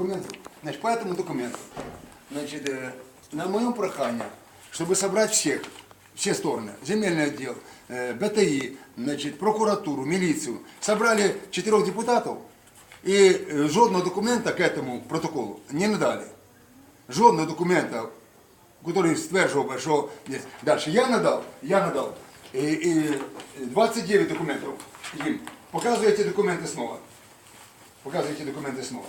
документу. Значит, по этому документу, значит, э, на моем прохании, чтобы собрать всех, все стороны, земельный отдел, э, БТИ, значит, прокуратуру, милицию, собрали четырех депутатов и э, жодного документа к этому протоколу не надали. Жодного документа, который стверджував би, що є. Далі я надав, я надав і, і 29 документів їм. Показую ці документи снова. Показываю эти документы снова.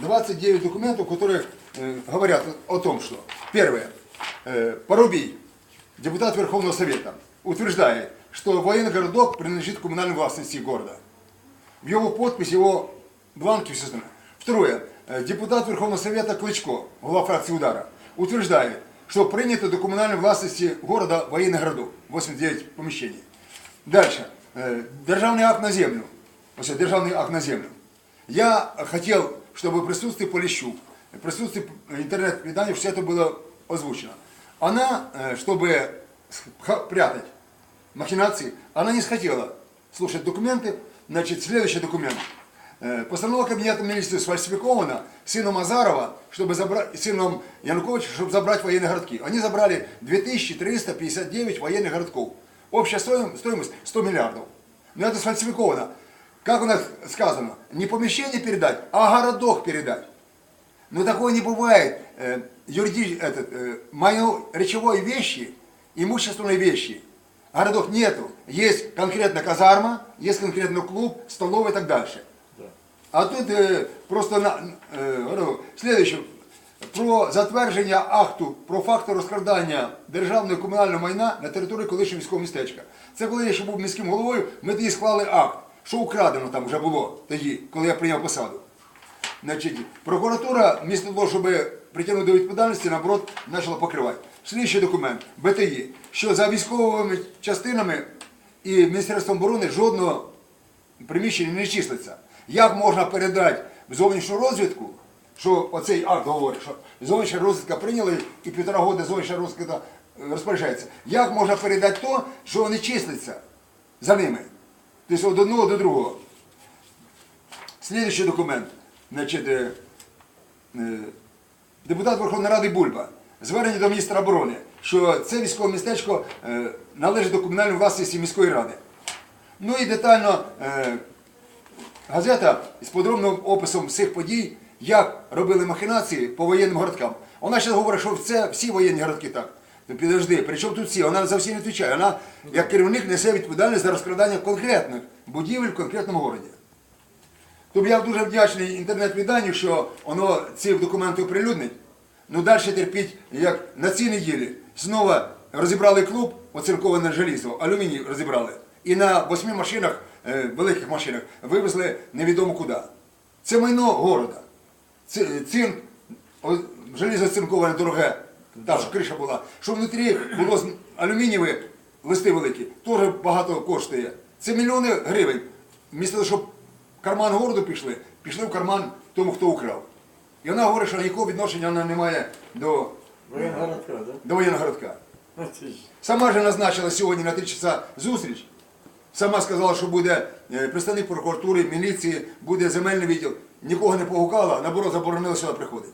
29 документов, которые э, говорят о том, что первое, э, Порубий, депутат Верховного Совета, утверждает, что военный городок принадлежит коммунальной властности города. В его подпись, его бланки, все остальное. Второе, э, депутат Верховного Совета Клычко, глава фракции «Удара», утверждает, что принято до коммунальной властности города военный городок, 89 помещений. Дальше. Э, Державный акт на землю. Ось державный акт на землю. Я хотел, чтобы в присутствии Полищук, в присутствии интернет-переданий все это было озвучено. Она, э, чтобы прятать махинации, она не хотела слушать документы. Значит, следующий документ. Э, Постанова Кабинета министров сфальсификована сыном Азарова, чтобы забрать, сыном Януковича, чтобы забрать военные городки. Они забрали 2359 военных городков. Общая стоим- стоимость 100 миллиардов. Но это сфальсификовано. Как у нас сказано, не помещение передать, а городок передать. Но такое не бывает. Э, юриди- этот, э, майно речевой вещи, имущественные вещи. Городок нету. Есть конкретно казарма, есть конкретно клуб, столовая и так дальше. А тут е, просто на, е, говорю, слідуюче. Про затвердження акту про факти розкрадання державного і комунального майна на території колишнього військового містечка. Це коли я ще був міським головою, ми тоді склали акт, що украдено там вже було тоді, коли я прийняв посаду. Значить, прокуратура, вмісто того, щоб притягнути до відповідальності, наоборот, почала покривати. Слідчий документ БТІ, що за військовими частинами і Міністерством оборони жодного приміщення не числиться. Як можна передати в зовнішню розвідку, що оцей акт говорить, що зовнішня розвідка прийняла і півтора року зовнішня розвідка е, розпоряджається. Як можна передати то, що вони числиться за ними? Тобто від одного до другого. Слідуючий документ. Значить, е, е, депутат Верховної Ради Бульба. Звернення до міністра оборони, що це військове містечко е, належить до комунальної власності міської ради. Ну і детально е, газета з подробним описом всіх подій, як робили махінації по воєнним городкам. Вона ще говорить, що це всі воєнні городки так. Ну, підожди, при чому тут всі? Вона за всі не відповідає. Вона як керівник несе відповідальність за розкрадання конкретних будівель в конкретному городі. Тобто я дуже вдячний інтернет-виданню, що воно ці документи оприлюднить. Ну далі терпіть, як на цій неділі знову розібрали клуб, оцинковане желізо, алюміній розібрали. І на восьми машинах, е, великих машинах, вивезли невідомо куди. Це майно города. О, желізо цинковане дороге, та ж криша була. Що внутрі було алюмінієві листи великі, теж багато коштує. Це мільйони гривень. Вмісто того, щоб в карман городу пішли, пішли в карман тому, хто украв. І вона говорить, що ніякого відношення вона не має до, Воєнгородка, да? до воєнного городка. Ну, ж назначила сьогодні на 3 часа зустріч. Сама сказала, що буде е, представник прокуратури, міліції, буде земельний відділ. Нікого не погукала, наоборот, заборонила сюди приходити.